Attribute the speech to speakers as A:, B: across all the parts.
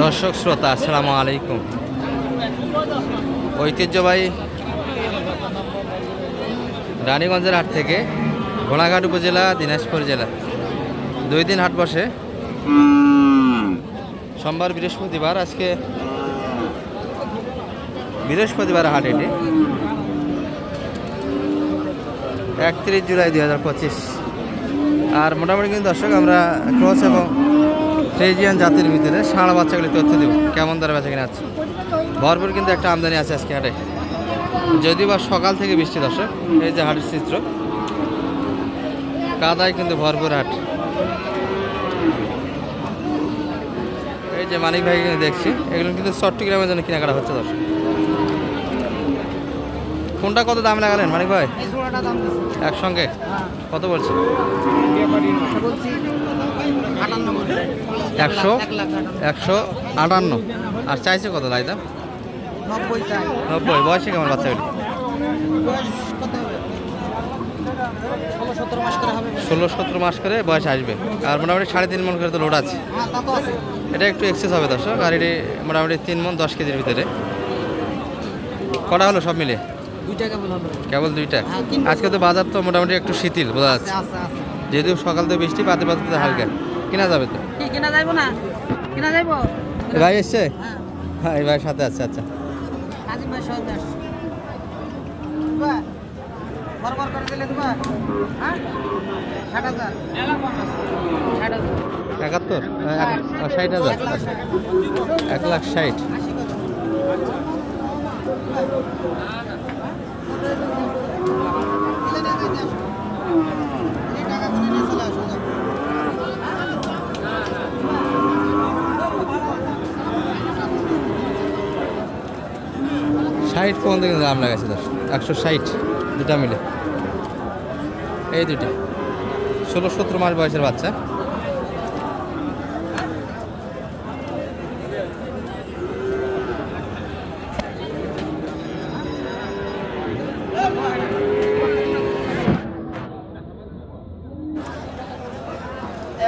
A: দর্শক শ্রোতা, আসসালামু আলাইকুম। ঐতিহ্যবাহী রানীগঞ্জের হাট থেকে ঘোড়াঘাট উপজেলা, দিনাজপুর জেলা। দুই দিন হাট বসে। সোমবার বৃহস্পতিবার, আজকে বৃহস্পতিবার হাট এটি। একত্রিশ জুলাই দুই হাজার পঁচিশ। আর মোটামুটি কিন্তু দর্শক, আমরা ক্রস এবং ফ্রেজিয়ান জাতির ভিতরে ষাঁড় বাচ্চাগুলি তথ্য দেবো। কেমন দরে বেচা কিনা আছে ভরপুর কিন্তু একটা আমদানি আছে আজকে হাটে। যদিও বা সকাল থেকে বৃষ্টি দর্শক, এই যে হাটের চিত্র। কাদায় কিন্তু ভরপুর হাট। এই যে মানিক ভাই দেখছি, এগুলো কিন্তু চট্টগ্রামের জন্য কেনাকাটা হচ্ছে দর্শক। কোনটা কত দাম লাগালেন মানিক ভাই?
B: দাম
A: একসঙ্গে?
B: হ্যাঁ।
A: কত বলছে একশো? একশো আটান্ন। আর চাইছে কত
B: নব্বই চাই।
A: নব্বই। বয়সে কেমন বাচ্চাগুলি
B: ষোলো সতেরো মাস করে
A: বয়স আসবে। আর মোটামুটি সাড়ে তিন মন করে তো লোড আছে।
B: হ্যাঁ আছে।
A: এটা একটু এক্সেস হবে দর্শক। আর এটি মোটামুটি তিন মন দশ কেজির ভিতরে। কটা হলো সব মিলিয়ে? কেবল দুইটা?
B: হ্যাঁ,
A: আজকে তো বাজার তো মোটামুটি একটু শিথিল বোঝা যাচ্ছে। যেহেতু সকাল থেকে বৃষ্টি পাতে পাতে তো হালকা। কেনা যাবে তো?
B: কেনা যাইবো না? কেনা যাইবো?
A: ভাই এসছে?
B: হ্যাঁ।
A: হ্যাঁ এই ভাইয়ের সাথে আছে আচ্ছা।
B: ভাই হ্যাঁ?
A: একাত্তর? এক- ষাট হাজার।
B: এক লাখ ষাট আশি কত? দিলে না যাইতে আসো। এই টাকা গুনে নিয়ে চলে আসো, যাও।
A: ষাট পর্যন্ত কিন্তু দাম লাগাইছে দশ একশো ষাট, দুটা মিলে। এই দুটি। ষোলো সতেরো মাস বয়সের বাচ্চা।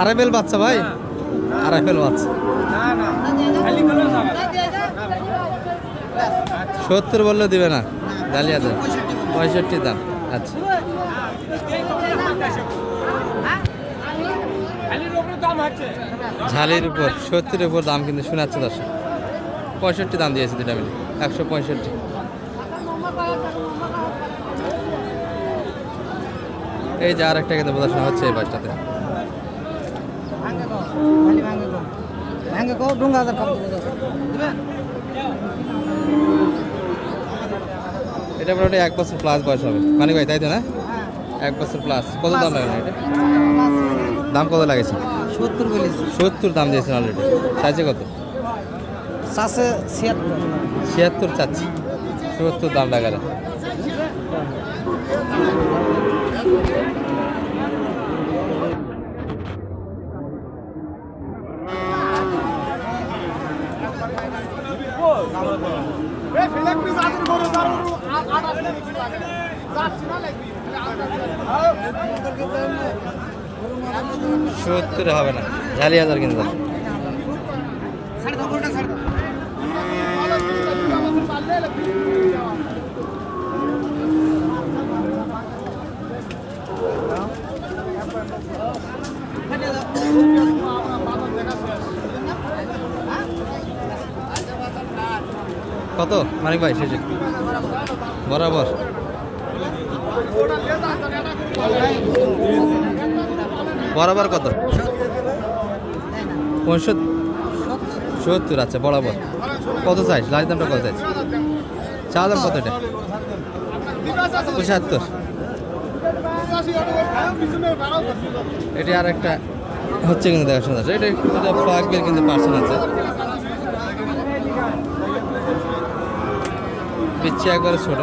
A: আড়াইবেল বাচ্চা ভাই?
C: না খালি করে
A: সত্তর বললে দিবে না। ডালিয়া দাম
B: পঁয়ষট্টি
A: দাম আচ্ছা। ঝালের উপর সত্তরের উপর দাম কিন্তু শোনাচ্ছে দর্শক। পঁয়ষট্টি দাম দিয়েছে দুটা মিলে একশো পঁয়ষট্টি। এই যে আর একটা কিন্তু প্রদর্শন হচ্ছে এই।
B: দিবেন?
A: এটা মোটামুটি এক বছর প্লাস বয়স হবে। মানে ভাই তাই তো না। এক বছর প্লাস কত দাম লাগে না এটা দাম কত লাগেছে?
B: সত্তর বলেছি
A: সত্তর দাম দিয়েছেন অলরেডি চাইছে কত?
B: চাষে ছিয়াত্তর।
A: ছিয়াত্তর চাচ্ছি। সত্তর দাম লাগালে। সত্তরে হবে না। ঝালি হাজার কিন্তু কত? মানিক ভাই শেষে। বরাবর। বরাবর কত? সত্তর আচ্ছা বরাবর। কত চাইছ লাইট দামটা কত চাইছ চা দাম কত এটা? পঁচাত্তর। এটি আর একটা হচ্ছে কিন্তু দেখাশোনা। আছে এটা এটা ফ্লাগের কিন্তু পার্সন আছে। পিচ্ছে একবারে ছোট।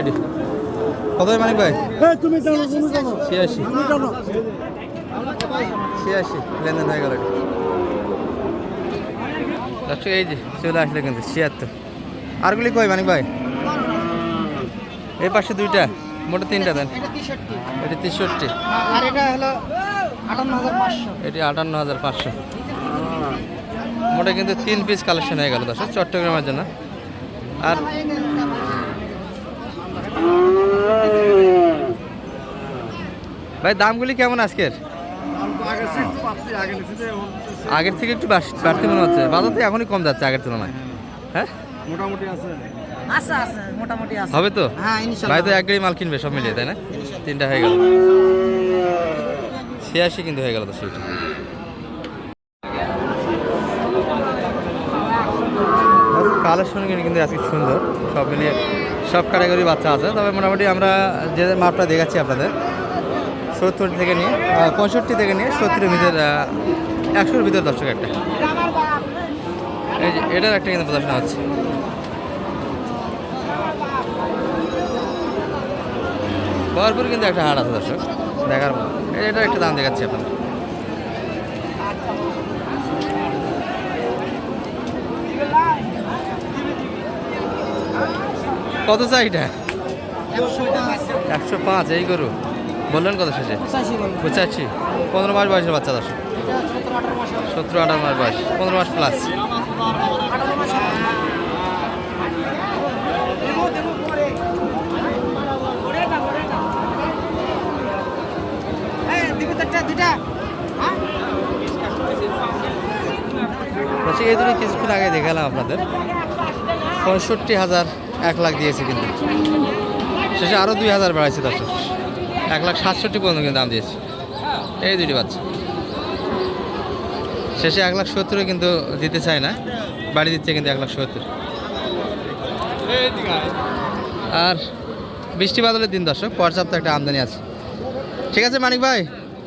A: এটি কত মানিক ভাই?
B: তুমি জানো তুমি জানো।
A: ছিয়াশি। ছিয়াশি লেনদেন হয়ে গেল এটি। দর্শক এই যে চলে আসলে কিন্তু ছিয়াত্তর। আরগুলি কই মানিক ভাই? এই পাশে দুইটা মোটা তিনটা দেন।
B: এটা তিষট্টি। আর এটা হলো পাঁচশো।
A: এটি আটান্ন হাজার পাঁচশো। মোটা কিন্তু তিন পিস কালেকশন হয়ে গেল দর্শক চট্টগ্রামের জন্য। আর ভাই দামগুলি কেমন আজকের? আগের থেকে একটু বাড়তি মনে হচ্ছে। বাজার থেকে এখনই কম যাচ্ছে আগের তুলনায়। হ্যাঁ?
C: মোটামুটি আছে।
B: আছে আছে মোটামুটি
A: হবে তো?
B: হ্যাঁ
A: ভাই তো এক গাড়ি মাল কিনবে সব মিলিয়ে তাই না? তিনটা হয়ে গেল। ছিয়াশি কিন্তু হয়ে গেল তো সেটা কালেকশন কিন্তু আজকে সুন্দর। সব মিলিয়ে সব ক্যাটাগরি বাচ্চা আছে। তবে মোটামুটি আমরা যে মাপটা দেখাচ্ছি আপনাদের সত্তর থেকে নিয়ে পঁয়ষট্টি থেকে নিয়ে সত্তরের ভিতর একশোর ভিতর দর্শক একটা। এটার একটা কিন্তু প্রদর্শন হচ্ছে। ভরপুর কিন্তু একটা হাট আছে দর্শক দেখার এটার একটা দাম দেখাচ্ছি আপনার কত চাই এটা? একশো পাঁচ এই গরু। বললেন কত শেষে?
B: পঁচাশি
A: পঁচাশি। পনেরো মাস বয়সের বাচ্চা
B: দশ। সতেরো আঠারো মাস
A: বয়স। পনেরো মাস প্লাস
B: এই,
A: দুটো কিছুক্ষণ আগে দেখালাম আপনাদের। পঁয়ষট্টি হাজার এক লাখ দিয়েছে কিন্তু। শেষে আরও দুই হাজার বেড়াইছে দর্শক। এক লাখ সাতষট্টি পর্যন্ত কিন্তু দাম দিয়েছি। এই দুটি বাচ্চা। শেষে এক লাখ সত্তরে কিন্তু দিতে চায় না, বাড়ি দিচ্ছে কিন্তু এক লাখ সত্তর। আর বৃষ্টি বাদলের দিন দর্শক, পর্যাপ্ত একটা আমদানি আছে। ঠিক আছে, মানিক ভাই,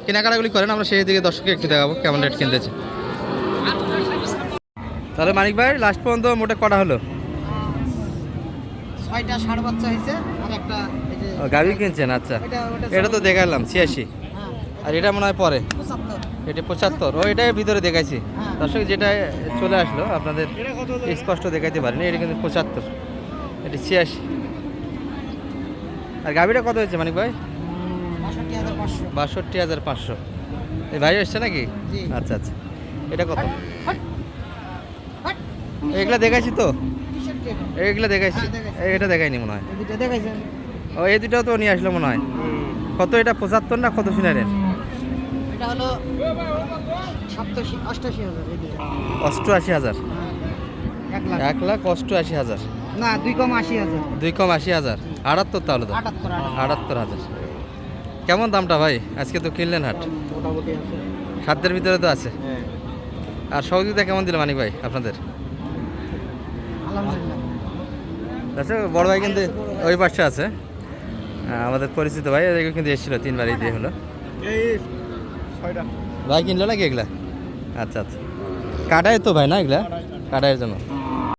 A: কেনাকাটাগুলি করেন, আমরা সেই দিকে দর্শককে একটু দেখাবো কেমন রেট কিনতেছে। তাহলে মানিক ভাই লাস্ট পর্যন্ত মোটে কটা হলো?
B: ছয়টা ষাঁড় বাচ্চা হয়েছে আর একটা এই যে
A: ও, গাভী কিনছেন আচ্ছা।
B: এটা
A: তো দেখালাম ছিয়াশি।
B: হ্যাঁ।
A: আর এটা মনে হয় পরে। এটা পঁচাত্তর। ও এটাই ভিতরে দেখাইছি।
B: হ্যাঁ।
A: দর্শক যেটা চলে আসলো আপনাদের স্পষ্ট দেখাইতে পারেনি। এটা কিন্তু পঁচাত্তর। এটা ছিয়াশি। আর গাভীটা কত হয়েছে মানিক ভাই?
B: বাষট্টি হাজার পাঁচশো।
A: এই ভাই এসছে নাকি?
B: জি।
A: আচ্ছা আচ্ছা। এটা কত। এগুলা দেখাইছি তো? এগুলা দেখাইছি।
B: হ্যাঁ,
A: এটা দেখাইনি মনে হয়। ও এই দুটাও তো নিয়ে আসলো মনে হয়। কত এটা? পঁচাত্তর না কত
B: এটা হলো
A: অষ্টআশি হাজার
B: হ্যাঁ, এক লাখ।
A: অষ্টআশি হাজার।
B: না দুই কম আশি হাজার।
A: দুই কম আশি হাজার। আটাত্তর তাহলে তো?
B: আটাত্তর
A: হাজার। কেমন দামটা ভাই? আজকে তো কিনলেন হাট। সাধ্যের ভিতরে তো আছে।
B: হ্যাঁ।
A: আর সহযোগিতা কেমন দিল মানিক ভাই আপনাদের? আচ্ছা বড় ভাই কিন্তু ওই পাশে আছে। আমাদের পরিচিত ভাই, এদিকে কিন্তু এসেছিল, তিনবারই দিয়ে হলো। ভাই কিনলো নাকি এগুলা? আচ্ছা আচ্ছা। কাটায় তো ভাই না এগুলা? কাটায়ের জন্য?